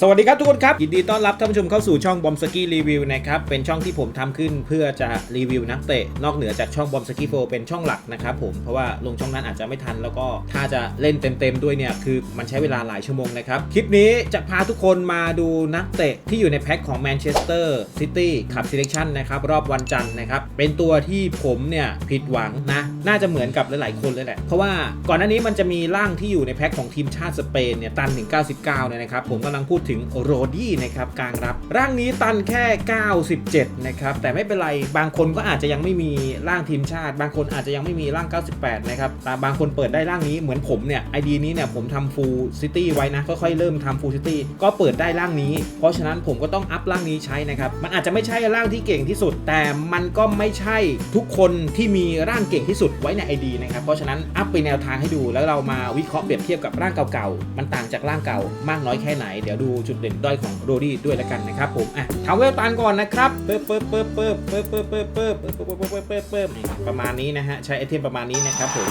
สวัสดีครับทุกคนครับ ยินดีต้อนรับท่านผู้ชมเข้าสู่ช่องบอมสกี้รีวิวนะครับ เป็นช่องที่ผมทำขึ้นเพื่อจะรีวิวนักเตะ นอกเหนือจากช่องบอมสกี้โฟเป็นช่องหลักนะครับผมเพราะว่าลงช่องนั้นอาจจะไม่ทัน แล้วก็ถ้าจะเล่นเต็มๆด้วยเนี่ย คือมันใช้เวลาหลายชั่วโมงนะครับ คลิปนี้จะพาทุกคนมาดูนักเตะที่อยู่ในแพ็คของแมนเชสเตอร์ซิตี้ขับซีเลคชั่นนะครับรอบวันจันทร์นะครับเป็นตัวที่ผมเนี่ยผิดหวังนะน่าจะเหมือนกับหลายๆคนเลยแหละเพราะว่าก่อนหน้านี้มันจะมีร่างที่อยู่ในแพ็คของทีมชาติสเปนเนี่ยตันถึง99เนี่ยนะครับผมกำลังพูดถึงโรดี้นะครับกลางรับ ร่างนี้ตันแค่ 97 นะครับ แต่ไม่เป็นไรบางคนก็อาจจะยังไม่มีร่างทีมชาติ บางคนอาจจะยังไม่มีร่าง 98 นะครับแต่บางคนเปิดได้ร่างนี้เหมือนผมเนี่ยไอดีนี้เนี่ยผมทำฟูลซิตี้ไว้นะค่อยๆเริ่มทำฟูลซิตี้ก็เปิดได้ร่างนี้ เพราะฉะนั้นผมก็ต้องอัพร่างนี้ใช้นะครับมันอาจจะไม่ใช่ร่างที่เก่งที่สุด แต่มันก็ไม่ใช่ทุกคนที่มีร่างเก่งที่สุดไว้ใน ID นะครับเพราะฉะนั้นอัพไปแนวทางให้ดูแล้วเรามาวิเคราะห์เปรียบเทียบกับร่างเก่าๆมันต่างจากร่างเก่ามากน้อยแค่ไหนเดี๋ยวดูจุดเด่นด้อยของโรดี้ด้วยแล้วกันนะครับผมอะทำเวลตันก่อนนะครับเปิ๊บเปิ๊บเปิ๊บเปิ๊บเปิ๊บเปิ๊บเปิ๊บเปิ๊บเปิ๊บเปิ๊บเปิบเปิ๊บเปิ๊บเปิ๊บประมาณนี้นะฮะใช้ไอเทมประมาณนี้นะครับผม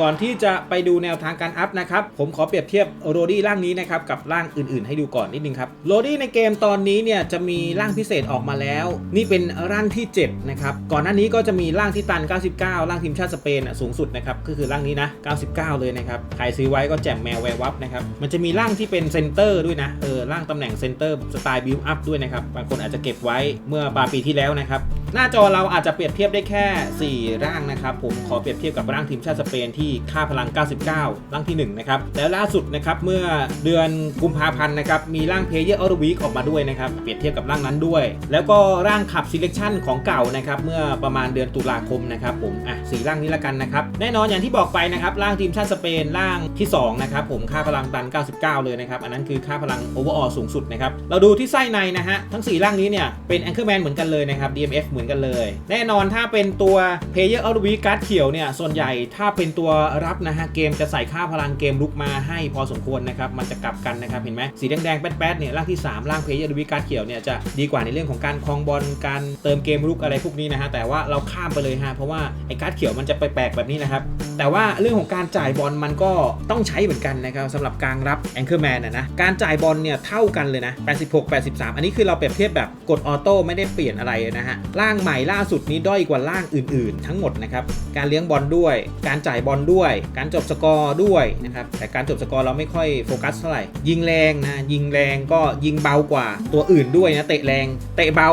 ก่อนที่จะไปดูแนวทางการอัพนะครับ ผมขอเปรียบเทียบโรดี้ร่างนี้นะครับกับร่างอื่นๆ ให้ดูก่อนนิดนึงครับโรดี้ในเกมตอนนี้เนี่ยจะมีร่างพิเศษออกมาแล้ว นี่เป็นร่างที่7นะครับก่อนหน้านี้ก็จะมีร่างที่ตัน 99 ร่างทีมชาติสเปนอะสูงสุดนะครับก็คือร่างนี้นะ 99 เลยนะครับใครซื้อไว้ก็แจมแมวแวววับนะครับมันจะมีร่างที่เป็นเซนเตอร์ด้วยนะเออร่างตำแหน่งเซนเตอร์สไตล์บิวอัพด้วยนะครับบางคนอาจจะเก็บไว้เมื่อปลายปีที่แล้วนะครับ หน้าจอเราอาจจะเปรียบเทียบได้แค่ 4 ร่างนะครับ ผมขอเปรียบเทียบกับร่างทีมชาติสเปนที่ค่าพลัง 99 ร่างที่ 1 นะครับ แล้วล่าสุดนะครับเมื่อเดือนกุมภาพันธ์นะครับมีร่างเพ y เยอร์ออร์วีออกมาด้วยนะครับเปรียบเทียบกับร่างนั้นด้วย แล้วก็ร่างขับ selection ของเก่านะครับเมื่อประมาณเดือนตุลาคมนะครับผมอะสีร่างนี้ละกันนะครับแน่นอนอย่างที่บอกไปนะครับร่างทีมชาติสเปนร่างที่2นะครับผมค่าพลังตัน 99 เลยนะครับอันนั้นคือค่าพลัง overall สูงสุดนะครับเราดูที่ไส้ในนะฮะทั้ง 4 ร่างนี้เนี่ยเป็น Anchorman เหมือนกันเลยนะครับ DMF มือนกันเลย แน่นอนถ้าเป็นตัว Player of the Week การ์ดเขียวเนี่ย ส่วนใหญ่ถ้าเป็นตัวรับนะฮะ เกมจะใส่ค่าพลังเกมลุกมาให้พอสมควรนะครับ มันจะกลับกันนะครับ เห็นไหมสีแดงๆ แป๊ดๆเนี่ยร่างที่ 3 ร่าง Player of the Week การ์ดเขียวเนี่ยจะดีกว่าในเรื่องของการคลองบอลการเติมเกมลุกอะไรพวกนี้นะฮะแต่ว่าเราข้ามไปเลยฮะเพราะว่าไอ้การ์ดเขียวมันจะไปแปลกแบบนี้นะครับ แต่ว่าเรื่องของการจ่ายบอลมันก็ต้องใช้เหมือนกันนะครับสำหรับกลารรับ Anchorman นนะการจ่ายบอลเนี่ยเท่ากันเลยนะ 86 83 อันนี้คือเราเปรียบเทียบแบบกดออโต้ไม่ได้เปลี่ยนอะไรนะฮะร่างใหม่ล่าสุดนี้ด้อยกว่าร่างอื่น ๆ ทั้งหมดนะครับการเลี้ยงบอลด้วย การจ่ายบอลด้วย การจบสกอร์ด้วยนะครับแต่การจบสกอร์เราไม่ค่อยโฟกัสเท่าไหร่ยิงแรงนะยิงแรงก็ยิงเบากว่าตัวอื่นด้วยนะเตะแรงเตะเบา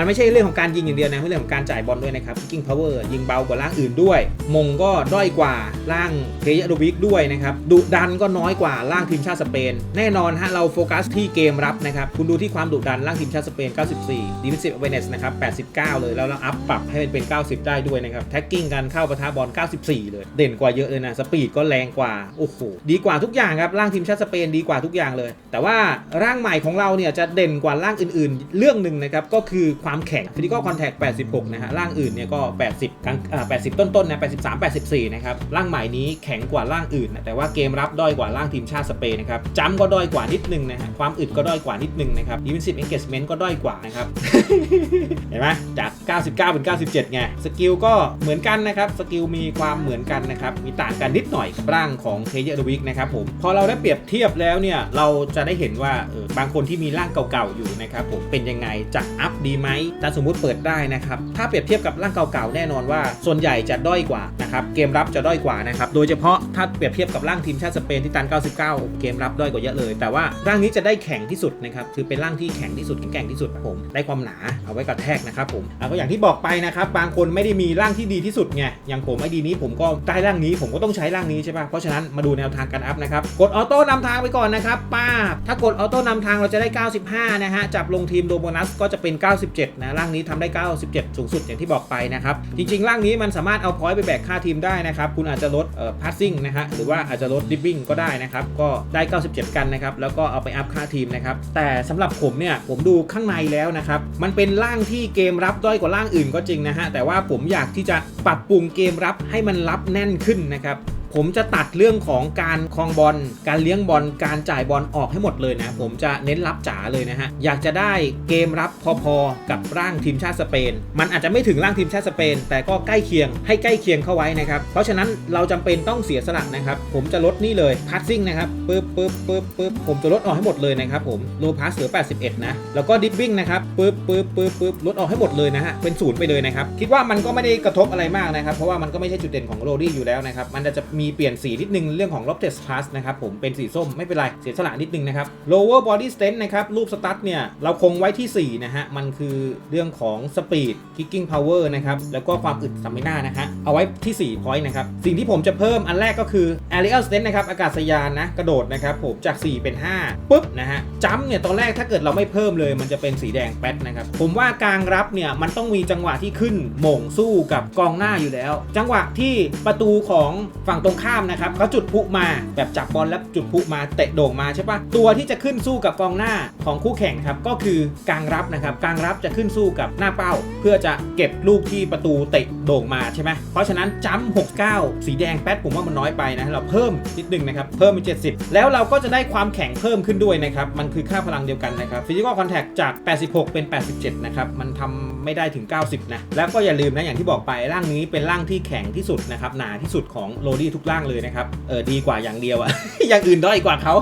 มันไม่ใช่เรื่องของการยิงอย่างเดียวนะเรื่องของการจ่ายบอลด้วยนะครับ kicking power ยิงเบากว่าร่างอื่นด้วย มงก็ด้อยกว่าร่างเพย์อโดวิกด้วยนะครับดุดันก็น้อยกว่าร่างทีมชาติสเปน แน่นอนฮะเราโฟกัสที่เกมรับนะครับคุณดูที่ความดุดันร่างทีมชาติสเปน 94 defensive awareness นะครับ 89 เลยแล้วเราอัพปรับให้มันเป็น 90 ได้ด้วยนะครับ tagging การเข้าประทะบอล 94 เลย เด่นกว่าเยอะเลยนะสปีดก็แรงกว่าโอ้โหดีกว่าทุกอย่างครับร่างทีมชาติสเปนดีกว่าทุกอย่างเลย แต่ว่าร่างใหม่ของเราเนี่ยจะเด่นกว่าร่างอื่น ๆ เรื่องหนึ่งนะครับก็คือความแข็ง critical contact 86นะฮะร่างอื่นเนี่ยก็ 80กลางอ่า80 ต้นๆนะ83 84 นะครับร่างใหม่นี้แข็งกว่าร่างอื่นนะแต่ว่าเกมรับด้อยกว่าร่างทีมชาติสเปนนะครับจำก็ด้อยกว่านิดนึงนะฮะความอึดก็ด้อยกว่านิดนึงนะครับ defensive engagement ก็ด้อยกว่านะครับ เห็นไหมจาก 99 เป็น 97 ไง สกิลก็เหมือนกันนะครับ สกิลมีความเหมือนกันนะครับ มีต่างกันนิดหน่อยกับร่างของ Player of the Week นะครับผม พอเราได้เปรียบเทียบแล้วเนี่ย เราจะได้เห็นว่าเออบางคนที่มีร่างเก่าๆอยู่นะครับผม เป็นยังไงจะอัพดีไหมถ้าสมมุติเปิดได้นะครับ ถ้าเปรียบเทียบกับร่างเก่าๆแน่นอนว่า ส่วนใหญ่จะด้อยกว่านะครับ เกมรับจะด้อยกว่านะครับ โดยเฉพาะถ้าเปรียบเทียบกับร่างทีมชาติสเปนที่ตัน 99 เกมรับด้อยกว่าเยอะเลย แต่ว่าร่างนี้จะได้แข็งที่สุดนะครับ คือเป็นร่างที่แข็งที่สุดแข็งแกร่งที่สุดครับผม ได้ความหนาเอาไว้กระแทกนะครับผมอะก็อย่างที่บอกไปนะครับ บางคนไม่ได้มีร่างที่ดีที่สุดไง อย่างผมไอดีนี้ผมก็ได้ร่างนี้ ผมก็ต้องใช้ร่างนี้ใช่ป่ะ เพราะฉะนั้นมาดูแนวทางการอัพนะครับ กดออโต้นำทางไปก่อนนะครับป้า ถ้ากดออโต้นำทางเราจะได้ 95 นะฮะ จับลงทีมโดโบนัสก็จะเป็น 97 นะ ร่างนี้ทำได้ 97 สูงสุดอย่างที่บอกไปนะครับ จริงๆ ร่างนี้มันสามารถเอาพอยต์ไปแบกค่าทีมได้นะครับคุณอาจจะลดเอ่อ passing นะฮะหรือว่าอาจจะลด dribbling ก็ได้นะครับก็ได้ 97 กันนะครับแล้วก็เอาไปอัพค่าทีมนะครับแต่สำหรับผมเนี่ยผมดูข้างในแล้วนะครับมันเป็นร่างที่เกมรับด้อยกว่าร่างอื่นก็จริงนะฮะแต่ว่าผมอยากที่จะปรับปรุงเกมรับให้มันรับแน่นขึ้นนะครับ ผมจะตัดเรื่องของการคลองบอล การเลี้ยงบอล การจ่ายบอลออกให้หมดเลยนะ ผมจะเน้นรับจ๋าเลยนะฮะ อยากจะได้เกมรับพอๆ กับร่างทีมชาติสเปน มันอาจจะไม่ถึงร่างทีมชาติสเปน แต่ก็ใกล้เคียง ให้ใกล้เคียงเข้าไว้นะครับ เพราะฉะนั้นเราจำเป็นต้องเสียสละนะครับ ผมจะลดนี่เลยพั s ซิ่งนะครับปึ๊บปึ๊บปึ๊บปึ๊บผมจะลดออกให้หมดเลยนะครับผม โลพาสเหลือ 81 นะ แล้วก็ดิฟวิ่งนะครับปึ๊บปึ๊บปึ๊บปึ๊บลดออกให้หมดเลยนะฮะ เป็นศูนย์ไปเลยนะครับ คิดว่ามันก็ไม่ได้กระทบอะไรมากนะครับ เพราะว่ามันก็ไม่ใช่จุดเด่นของโรดี้อยู่แล้วนะครับ มันจะมีเปลี่ยนสีนิดนึงเรื่องของ l o b t e s Plus นะครับผมเป็นสีส้มไม่เป็นไรเสียสละนิดนึงนะครับ lower body strength นะครับรูปสตั๊ดเนี่ยเราคงไว้ที่ 4 นะฮะ มันคือเรื่องของ speed kicking power นะครับแล้วก็ความอึดสมินานะฮะเอาไว้ที่4 point นะครับสิ่งที่ผมจะเพิ่มอันแรกก็คือ aerial strength นะครับอากาศยานนะกระโดดนะครับผมจาก 4 เป็น 5ปุ๊บนะฮะจัมเนี่ยตอนแรกถ้าเกิดเราไม่เพิ่มเลย มันจะเป็นสีแดงแป๊ดนะครับผมว่ากลางรับเนี่ยมันต้องมีจังหวะที่ขึ้นหม่งสู้กับกองหน้าอยู่แล้ว จังหวะที่ประตูของฝั่งตรงข้ามนะครับเขาจุดพุมาแบบจับบอลแล้วจุดพุมาเตะโด่งมาใช่ปะตัวที่จะขึ้นสู้กับกองหน้าของคู่แข่งครับก็คือกลางรับนะครับกลางรับจะขึ้นสู้กับหน้าเป้า เพื่อจะเก็บลูกที่ประตูเตะโด่งมาใช่ไหมเพราะฉะนั้นจัม69 สีแดงแป๊ดผมว่ามันน้อยไปนะเราเพิ่มนิดนึงนะครับเพิ่มเป็น70 แล้วเราก็จะได้ความแข็งเพิ่มขึ้นด้วยนะครับมันคือค่าพลังเดียวกันนะครับฟิสิกอลคอนแทคจาก 86 เป็น 87 นะครับมันทำไม่ได้ถึง 90 นะแล้วก็อย่าลืมนะอย่างที่บอกไปร่างนี้เป็นร่างที่แข็งที่สุดนะครับหนาที่สุดของโรดี้ทุกร่างเลยนะครับเออดีกว่าอย่างเดียวอะ อย่างอื่นด้อยกว่าเขา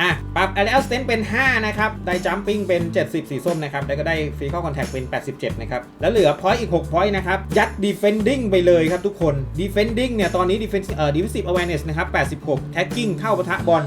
อะปรับ a l อ s t e n เป็น 5 นะครับ ได้จัมปิ้งเป็น 70 สีส้มนะครับ แล้วก็ได้ Physical Contact เป็น 87 นะครับ แล้วเหลือ point อีก6 point นะครับ ยัด defending ไปเลยครับทุกคน defending เนี่ย ตอนนี้ defense เอ่อ defensive awareness นะครับ 86 tagging เข้าปะทะบอล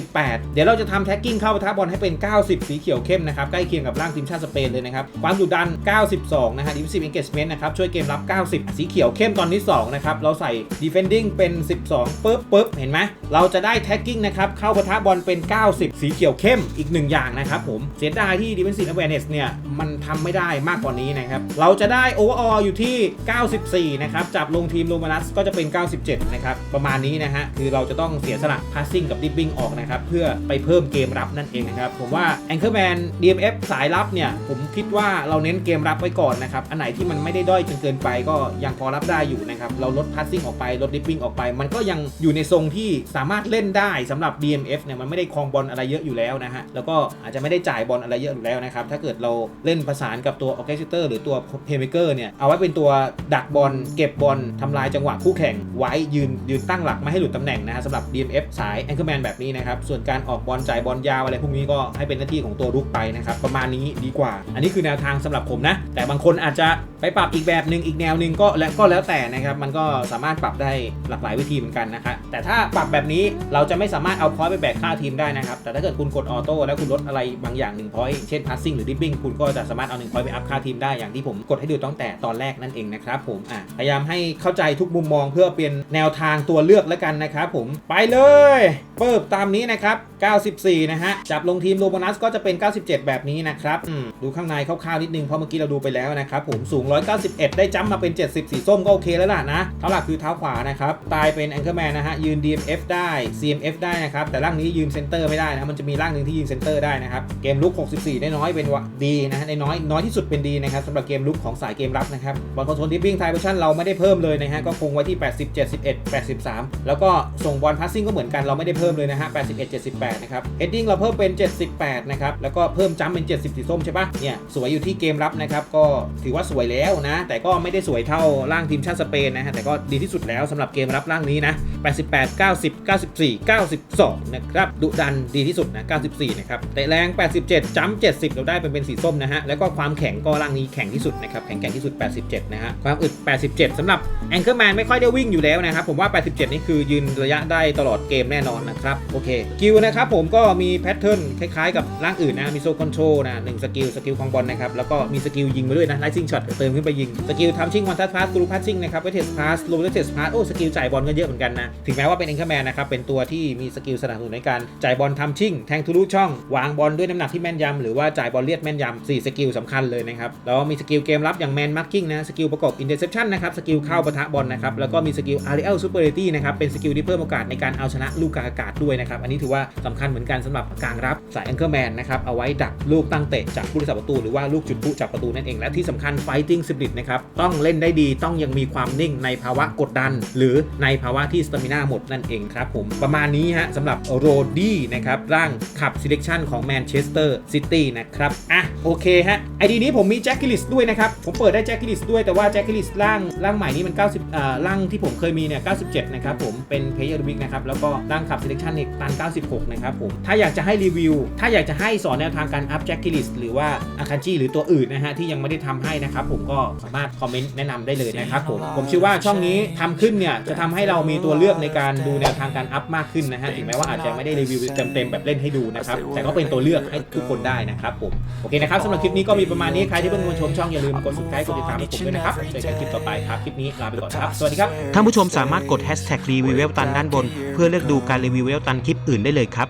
88 เดี๋ยวเราจะทำ tagging เข้าปะทะบอลให้เป็น 90 สีเขียวเข้มนะครับ ใกล้เคียงกับร่างทีมชาติสเปนเลยนะครับ ความดุดัน 92 นะฮะ defensive engagement นะครับ ช่วยเกมรับ 90 สีเขียวเข้มตอนที่2นะครับ เราใส่ defending เป็น 12ปึ๊บปึ๊บเห็นไหมเราจะได้ tagging นะครับ เข้าปะทะบอลเป็น90 สีเขียวเข้มอีกหนึ่งอย่างนะครับผม เสียดายที่ defensive awareness เนี่ย มันทำไม่ได้มากกว่านี้นะครับ เราจะได้ overall อยู่ที่ 94 นะครับ จับลงทีมโรมานัสก็จะเป็น 97 นะครับ ประมาณนี้นะฮะ คือเราจะต้องเสียสละ passing กับ dipping ออกนะครับ เพื่อไปเพิ่มเกมรับนั่นเองนะครับ ผมว่า Anchorman DMF สายรับเนี่ย ผมคิดว่าเราเน้นเกมรับไว้ก่อนนะครับ อันไหนที่มันไม่ได้ด้อยจนเกินไป ก็ยังพอรับได้อยู่นะครับ เราลด passing ออกไป ลด dipping ออกไป มันก็ยังอยู่ในทรงที่สามารถเล่นได้สำหรับ DMF เนี่ย มันไม่ได้คองบอลอะไรเยอะอยู่แล้วนะฮะ แล้วก็อาจจะไม่ได้จ่ายบอลอะไรเยอะอยู่แล้วนะครับ ถ้าเกิดเราเล่นประสานกับตัว Orchestrator หรือตัว Playmaker เนี่ย เอาไว้เป็นตัวดักบอล เก็บบอลทำลายจังหวะคู่แข่ง ไว้ยืนยืนตั้งหลักไม่ให้หลุดตำแหน่งนะฮะสำหรับ DMF สาย Anchorman แบบนี้นะครับ ส่วนการออกบอลจ่ายบอลยาวอะไรพวกนี้ก็ให้เป็นหน้าที่ของตัวรุกไปนะครับ ประมาณนี้ดีกว่า อันนี้คือแนวทางสำหรับผมนะ แต่บางคนอาจจะ ไปปรับอีกแบบหนึ่งอีกแนวหนึ่งก็แล้วก็แล้วแต่นะครับ มันก็สามารถปรับได้หลากหลายวิธีเหมือนกันนะครับแต่ถ้าปรับแบบนี้เราจะไม่สามารถเอาพอยต์ไปแบกค่าทีมได้นะครับ แต่ถ้าเกิดคุณกดออโต้แล้วคุณลดอะไรบางอย่าง1 point เช่น passing หรือ dipping คุณก็จะสามารถเอา1 point ไปอัพค่าทีมได้อย่างที่ผมกดให้ดูตั้งแต่ตอนแรกนั่นเองนะครับผมอะพยายามให้เข้าใจทุกมุมมองเพื่อเป็นแนวทางตัวเลือกแล้วกันนะครับผมไปเลยเปิบตามนี้นะครับ 94 นะฮะจับลงทีมโรบนัสก็จะเป็น 97 แบบนี้นะครับดูข้างในคร่าวๆนิดนึงเพราะเมื่อกี้เราดูไปแล้วนะครับผมสูง191 ได้จัมป์มาเป็น 70 สีส้มก็โอเคแล้วล่ะนะเท้าหลักคือเท้าขวานะครับ ตายเป็นแองเกอร์แมนนะฮะ ยืน DMF ได้ CMF ได้นะครับ แต่ร่างนี้ยืนเซนเตอร์ไม่ได้นะ มันจะมีร่างหนึ่งที่ยืนเซนเตอร์ได้นะครับ เกมลุก 64 ได้น้อยเป็นวะดีนะฮะ ได้น้อย น้อยที่สุดเป็นดีนะครับสำหรับเกมลุกของสายเกมรับนะครับ บอลคอนโทรลดิปปิ้งไทเวอร์ชันเราไม่ได้เพิ่มเลยนะฮะ ก็คงไว้ที่ 80 71 83 แล้วก็ส่งบอลพาสซิ่งก็เหมือนกันเราไม่ได้เพิ่มเลยนะฮะ81 78นะครับเฮดดิ้งเราเพิ่มเป็น 78นะครับแล้วก็เพิ่มจัมเป็น 70 สีส้มใช่ปะเนี่ยสวยอยู่ที่เกมรับนะครับก็ถือว่าสวยแล้วแล้วนะ แต่ก็ไม่ได้สวยเท่าร่างทีมชาติสเปนนะฮะแต่ก็ดีที่สุดแล้วสำหรับเกมรับร่างนี้นะ 88 90 94 92 นะครับ ดุดันดีที่สุดนะ 94 นะครับเตะแรง 87จัมป์70 เราได้เป็นเป็นสีส้มนะฮะ แล้วก็ความแข็งก็ร่างนี้แข็งที่สุดนะครับ แข็งแกร่งที่สุด 87 นะฮะ ความอึด 87สำหรับแองเกอร์แมนไม่ค่อยได้วิ่งอยู่แล้วนะครับ ผมว่า 87 นี่คือยืนระยะได้ตลอดเกมแน่นอนนะครับ โอเค กิลนะครับผมก็มีแพทเทิร์นคล้ายๆกับร่างอื่นนะ มีโซคอนโทรนะหนึ่งสกิลสกิลของบอลนะครับ แล้วก็มีสกิลยิงมาด้วยนะไลซิงช็อตเติมขึ้นไปยิงสกิลทำชิงวันทัสพาสกรูพัสซิงนะครับเวทเทสพาสโลเวทเทสพาสโอ้สกิลจ่ายบอลก็เยอะเหมือนกันนะถึงแม้ว่าเป็น Anchorman นะครับ เป็นตัวที่มีสกิลสนับสนุนในการจ่ายบอลทำชิ่ง แทงทะลุช่อง วางบอลด้วยน้ำหนักที่แม่นยำหรือว่าจ่ายบอลเลียดแม่นยำ4สกิลสำคัญเลยนะครับ แล้วมีสกิลเกมรับอย่างแมนมาร์กิ้งนะ สกิลประกอบ interception นะครับ สกิลเข้าปะทะบอลนะครับ แล้วก็มีสกิล aerial superiority นะครับ เป็นสกิลที่เพิ่มโอกาสในการเอาชนะลูกกาอากาศด้วยนะครับ อันนี้ถือว่าสำคัญเหมือนกันสำหรับกลางรับสาย Anchorman นะครับเอาไว้ดักลูกตั้งเตะจากผู้รักษาประตูหรือว่าลูกจุดพลุจากประตูนั่นเองและที่สำคัญ fighting spirit นะครับต้องเล่นได้ดีต้องยังมีความนิ่งในภาวะกดดัน หรือในภาวะที่ stamina หมดนั่นเองครับผมประมาณนี้ฮะสำหรับโรดี้นะครับร่างขับ selection ของแมนเชสเตอร์ซิตี้นะครับอะโอเคฮะไอดีนี้ผมมีแจ็คกิลิสด้วยนะครับผมเปิดได้แจ็คกิลิสด้วยแต่ว่าแจ็คกิลิสร่างร่างใหม่นี้มัน 90อ่าร่างที่ผมเคยมีเนี่ย97 นะครับผมเป็นเพย์เยอร์วิกนะครับแล้วก็ร่างขับ selection เนี่ยตัน 96 นะครับผมถ้าอยากจะให้รีวิว ถ้าอยากจะให้สอนแนวทางการอัพแจ็คกิลิสหรือว่าอาคันจิหรือตัวอื่นนะฮะที่ยังไม่ได้ทำให้นะครับผมก็สามารถคอมเมนต์แนะนำได้เลยนะครับผมผมเชื่อว่าช่องนี้ทำขึ้นเนี่ยจะทำให้เรามีตัวเลือกในการดูแนวทางการอัพมากขึ้นนะฮะถึงแม้ว่าอาจจะไม่ได้รีวิวเต็มๆแบบเล่นให้ดูนะครับแต่ก็เป็นตัวเลือกให้ทุกคนได้นะครับผมโอเคนะครับสำหรับคลิปนี้ก็มีประมาณนี้ใครที่เพิ่งมาชมช่องอย่าลืมกด subscribe กดติดตามให้ผมด้วยนะครับเจอกันคลิปต่อไปครับคลิปนี้ลาไปก่อนครับสวัสดีครับท่านผู้ชมสามารถกด hashtag รีวิวเวลตันด้านบน เพื่อเลือกดูการรีวิวเวลตันคลิปอื่นได้เลยครับ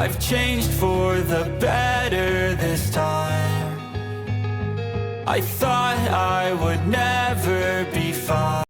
I've changed for the better this time. I thought I would never be fine.